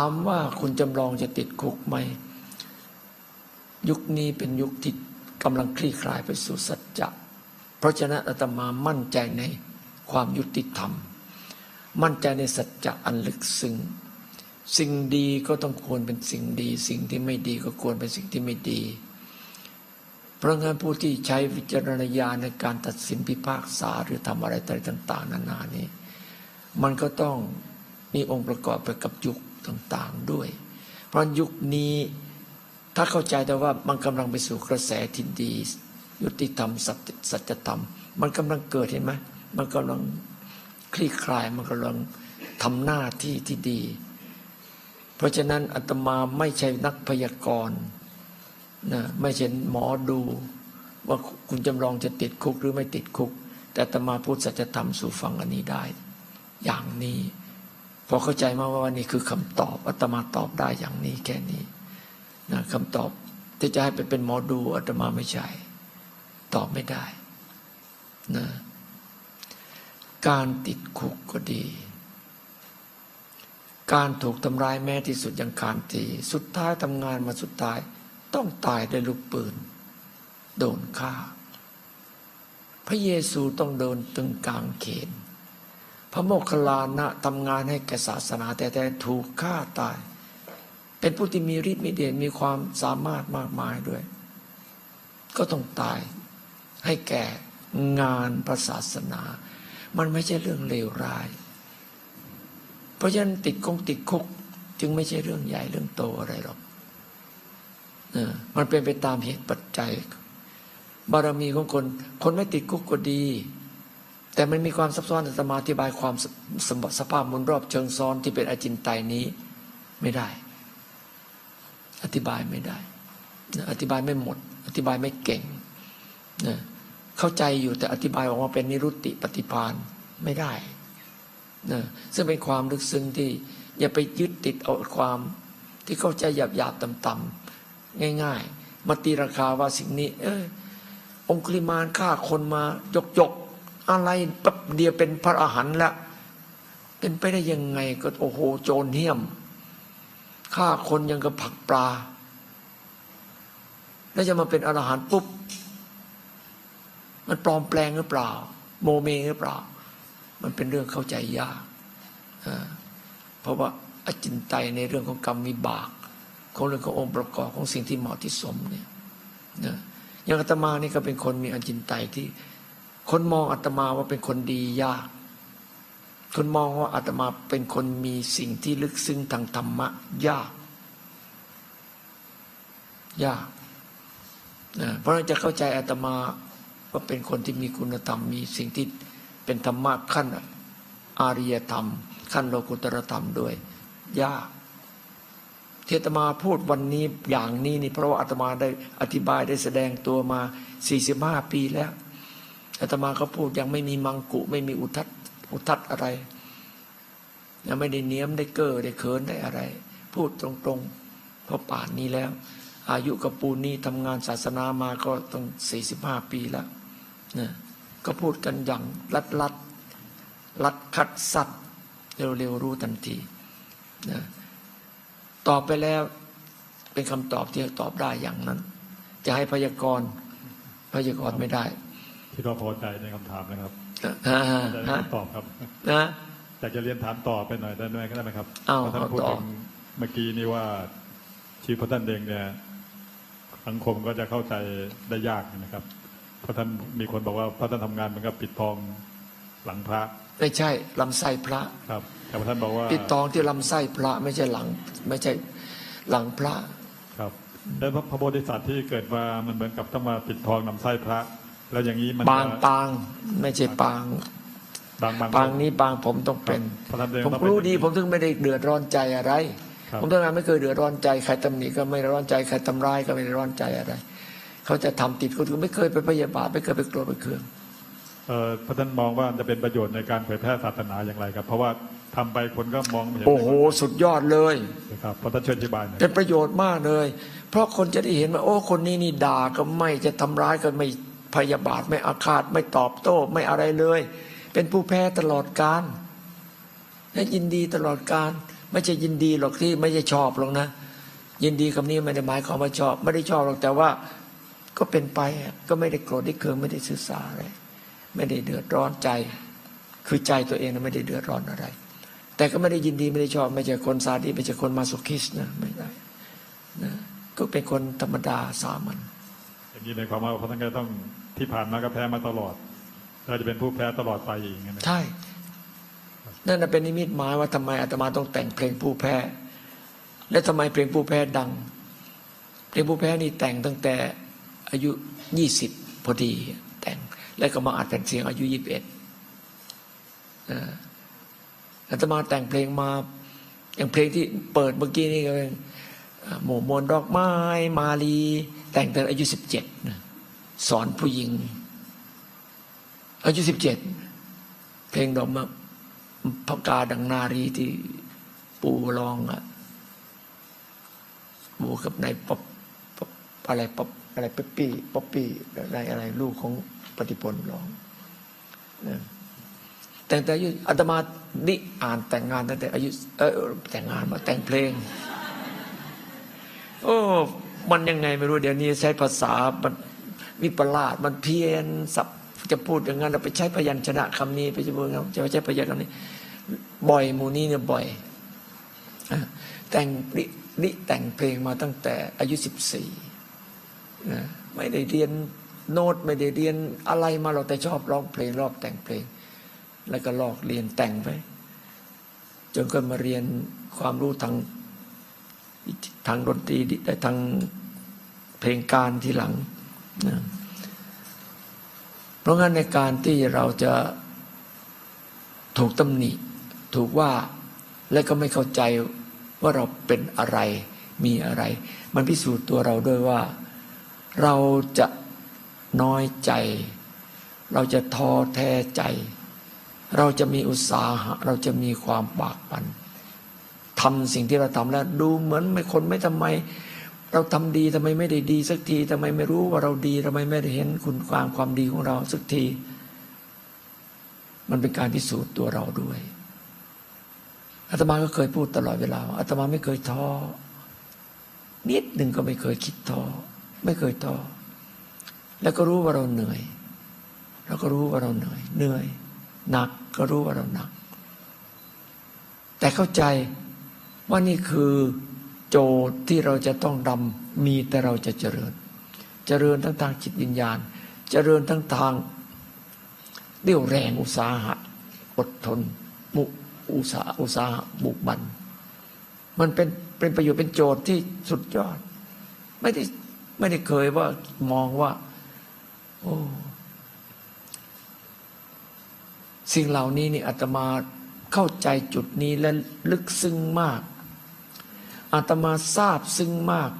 ามว่าคุณจำลองจะติดคุกไหม ยุคนี้เป็นยุคที่กำลังคลี่คลายไปสู่สัจจะ เพราะฉะนั้นอาตมามั่นใจในความยุติธรรม มั่นใจในสัจจะอันลึกซึ้งสิ่งดีก็ต้องควรเป็นสิ่งดี สิ่งที่ไม่ดีก็ควรเป็นสิ่งที่ไม่ดี เพราะงั้นผู้ที่ใช้วิจารณญาณในการตัดสินพิพากษาหรือทำอะไรต่างๆ นานานี้ มันก็ต้องมีองค์ประกอบไปกับยุค ต่างๆด้วย เพราะยุคนี้ถ้าเข้าใจแต่ว่ามันกำลังไปสู่กระแสที่ดี ยุติธรรมสัจธรรม มันกำลังเกิดเห็นไหมมันกำลังคลี่คลายมันกำลังทำหน้าที่ที่ดี เพราะฉะนั้นอาตมาไม่ใช่นักพยากรณ์นะไม่ใช่หมอดู ว่าคุณจำลองจะติดคุกหรือไม่ติดคุก แต่อาตมาพูดสัจธรรมสู่ฟังอันนี้ได้ อย่างนี้ พอเข้าใจมาว่านี่คือคำตอบอาตมาตอบได้อย่างนี้แค่นี้นะคำตอบที่จะให้ไปเป็นหมอดูอาตมาไม่ใช่ ตอบไม่ได้นะการติดคุกก็ดี การถูกทำร้ายแม้ที่สุดยังคานตีสุดท้ายทำงานมาสุดท้าย ต้องตายด้วยลูกปืน โดนฆ่า พระเยซูต้องโดนตึงกลางเขน พระโมคคัลลานะทำงานให้แก่ศาสนา แต่แต่ถูกฆ่าตาย เป็นผู้ที่มีฤทธิ์มีเดชมีความสามารถมากมายด้วย ก็ต้องตายให้แก่งานพระศาสนา มันไม่ใช่เรื่องเลวร้าย เพราะฉะนั้นติดคงติดคุก จึงไม่ใช่เรื่องใหญ่เรื่องโตอะไรหรอกเออมันเป็นไปตามเหตุปัจจัย บารมีของคน คนไม่ติดคุกก็ดี แต่มันมีความซับซ้อนอาตมาธิบายความสสมสภาพมนรอบเชิงซ้อนที่เป็นอจินไตยนี้ไม่ได้ อธิบายไม่ได้ อธิบายไม่หมด อธิบายไม่เก่งนะเข้าใจอยู่แต่อธิบายออกมาเป็นนิรุตติปฏิพานไม่ได้นะซึ่งเป็นความลึกซึ้งที่อย่าไปยึดติดเอาความที่เข้าใจหยาบหยาบๆต่ำๆง่าย ๆ มาตีราคาว่าสิ่งนี้ เออองคุลิมานฆ่าคนมายกยกๆ อะไรแป๊บเดียวเป็นพระอรหันต์ละเป็นไปได้ยังไงก็โอ้โหโจรเหี้ยมฆ่าคนยังกับผักปลา แล้วจะมาเป็นอรหันต์ปุ๊บ มันปลอมแปลงหรือเปล่า โมเมหรือเปล่า มันเป็นเรื่องเข้าใจยากเพราะว่าอจินไตในเรื่องของกรรมวิบากของเรื่องขององค์ประกอบของสิ่งที่เหมาะที่สมเนี่ยนะอย่างอาตมานี่ก็เป็นคนมีอจินไตที่ คนมองอาตมาว่าเป็นคนดียาก คนมองว่าอาตมาเป็นคนมีสิ่งที่ลึกซึ้งทางธรรมะ ยาก ยากนะเพราะนั้นจะเข้าใจอาตมาว่าเป็นคนที่มีคุณธรรม มีสิ่งที่เป็นธรรมะขั้นอาริยธรรม ขั้นโลกุตรธรรมด้วย ยากเทตมาพูดวันนี้อย่างนี้นี่เพราะว่าอาตมาได้อธิบายได้แสดงตัวมา 45 ปีแล้ว อาตมาก็พูดยังไม่มีมังกุ ไม่มีอุทัศอุทัศอะไร ยังไม่ได้เนียมได้เก้อได้เขินได้อะไร พูดตรงๆเพราะป่านนี้แล้ว อายุกับปูนนี้ทำงานศาสนามาก็ต้อง45ปีแล้วนะก็พูดกันอย่างลัดลัดๆลัดคัดสัดเร็วๆรู้ทันทีนะตอบไปแล้วเป็นคำตอบที่ตอบได้อย่างนั้น จะให้พยากรณ์พยากรณ์ไม่ได้ ที่เราพอใจในคำถามนะครับอ่าจะฮะตอบครับนะ อยากจะเรียนถามต่อไปหน่อยได้ไหมก็ได้ไหมครับอ้าวพระท่านเอาพูดต่อ ถึงเมื่อกี้นี้ว่าชีวิตพระท่านเองเนี่ยสังคมก็จะเข้าใจได้ยากนะครับเพราะท่านมีคนบอกว่าพระท่านทำงานเหมือนกับปิดทองหลังพระไม่ใช่ลำไส้พระ ครับ แต่พระท่านบอกว่าปิดทองที่ลำไส้พระไม่ใช่หลัง ไม่ใช่หลังพระ ครับแล้วพระโพธิสัตว์ที่เกิดมามันเหมือนกับต้องมาปิดทองลำไส้พระ แล้วอย่างนี้มันปางจะปางไม่ใช่ปางบางบางปางนี้ปางผมต้องเป็นพระท่านเองผมต้องเป็นรู้ดีผมถึงไม่ได้เดือดร้อนใจอะไรครับผมทำงานไม่เคยเดือดร้อนใจใครตำหนิก็ไม่ร้อนใจใครทำร้ายก็ไม่ได้ร้อนใจอะไร เขาจะทำติดก็ไม่เคยไปพยาบาทไม่เคยไปโกรธไปเคืองเอ่อพระท่านมองว่าจะเป็นประโยชน์ในการเผยแพร่ศาสนาอย่างไรครับ เพราะว่าทำไปคนก็มองไม่เห็นโอ้โหสุดยอดเลยนะครับพระท่านช่วยอธิบายหน่อยเป็นประโยชน์มากเลย เพราะคนจะได้เห็นว่าโอ้คนนี้นี่ด่าก็ไม่จะทำร้ายก็ไม่ พยาบาทไม่อาฆาตไม่ตอบโต้ไม่อะไรเลย เป็นผู้แพ้ตลอดกาลและยินดีตลอดการไม่ใช่ยินดีหรอกที่ไม่ใช่ชอบหรอกนะ ยินดีคำนี้ไม่ได้หมายความว่าชอบ ไม่ได้ชอบหรอกแต่ว่าก็เป็นไปก็ไม่ได้โกรธได้เคืองไม่ได้ซื่อสาอะไรไม่ได้เดือดร้อนใจ คือใจตัวเองไม่ได้เดือดร้อนอะไร แต่ก็ไม่ได้ยินดีไม่ได้ชอบ ไม่ใช่คนซาดิไม่ใช่คนมาสุคิสนะไม่ได้นะก็เป็นคนธรรมดาสามัญ อย่างนี้ในความว่าพระท่านก็ต้องที่ผ่านมาก็แพ้มาตลอดเราจะเป็นผู้แพ้ตลอดไปอีกอย่างนั้นนะใช่ นั่นนะเป็นนิมิตหมายว่าทำไมอาตมาต้องแต่งเพลงผู้แพ้ และทำไมเพลงผู้แพ้ดัง เพลงผู้แพ้นี่แต่งตั้งแต่อายุยี่สิบพอดีแต่ง แล้วก็มาอัดแผ่นเสียงอายุยี่สิบเอ็ดอาตมาแต่งเพลงมา อย่างเพลงที่เปิดเมื่อกี้นี่ก็เป็นหมู่มวลดอกไม้ มาลี แต่งแต่อายุสิบเจ็ดสอนผู้หญิง อายุสิบเจ็ดเพลงดอกมะพกาดังนารีที่ปูร้องอะปูกับนายป๊อปอะไรป๊อปอะไรป๊อปปี้ป๊อปปี้อะไรอะไรลูกของปฏิพลร้องนะแต่งแต่อายุอาตมานี่อ่านแต่งงานตั้งแต่อายุเออแต่งงานมาแต่งเพลง โอ้ มันยังไงไม่รู้เดี๋ยวนี้ใช้ภาษามันวิปลาสมันเพี้ยนสับจะพูดอย่างนั้นเราไปใช้พยัญชนะคำนี้ไปจะพูดงั้นจะไปใช้พยัญชนะคำนี้ บ่อยมูนี้เนี่ยบ่อยอแต่งนินิแต่งเพลงมาตั้งแต่อายุสิบสี่นะไม่ได้เรียนโน้ตไม่ได้เรียนอะไรมาเราแต่ชอบร้องเพลงรอบแต่งเพลง แล้วก็ลอกเรียนแต่งไป จนก็มาเรียนความรู้ทาง ทางดนตรีได้ทางเพลงการทีหลังนะเพราะงั้นในการที่เราจะถูกตำหนิ ถูกว่าและก็ไม่เข้าใจว่าเราเป็นอะไรมีอะไร มันพิสูจน์ตัวเราด้วยว่า เราจะน้อยใจ เราจะท้อแท้ใจ เราจะมีอุตสาหะ เราจะมีความบากบั่น ทำสิ่งที่เราทำแล้ว ดูเหมือนไม่คนไม่ทำไม เราทำดีทำไมไม่ได้ดีสักทีทำไมไม่รู้ว่าเราดีทำไมไม่ได้เห็นคุณความความดีของเราสักที มันเป็นการพิสูจน์ตัวเราด้วยอาตมาก็เคยพูดตลอดเวลาว่าอาตมาไม่เคยท้อนิดหนึ่งก็ไม่เคยคิดท้อไม่เคยท้อแล้วก็รู้ว่าเราเหนื่อยเราก็รู้ว่าเราเหนื่อย เหนื่อย หนักก็รู้ว่าเราหนัก แต่เข้าใจ ว่านี่คือโจทย์ที่เราจะต้องดำมีแต่เราจะเจริญ เจริญทั้งทางจิตวิญญาณ เจริญทั้งทางเรี่ยวแรงอุตสาหะ อดทน มุอุสาอุสาหะบุกบัน มันเป็นเป็นประโยชน์เป็นโจทย์ที่สุดยอด ไม่ได้ไม่ได้เคยว่ามองว่า โอ้สิ่งเหล่านี้นี่อาตมาเข้าใจจุดนี้และลึกซึ้งมาก อาตมาทราบซึ้งมาก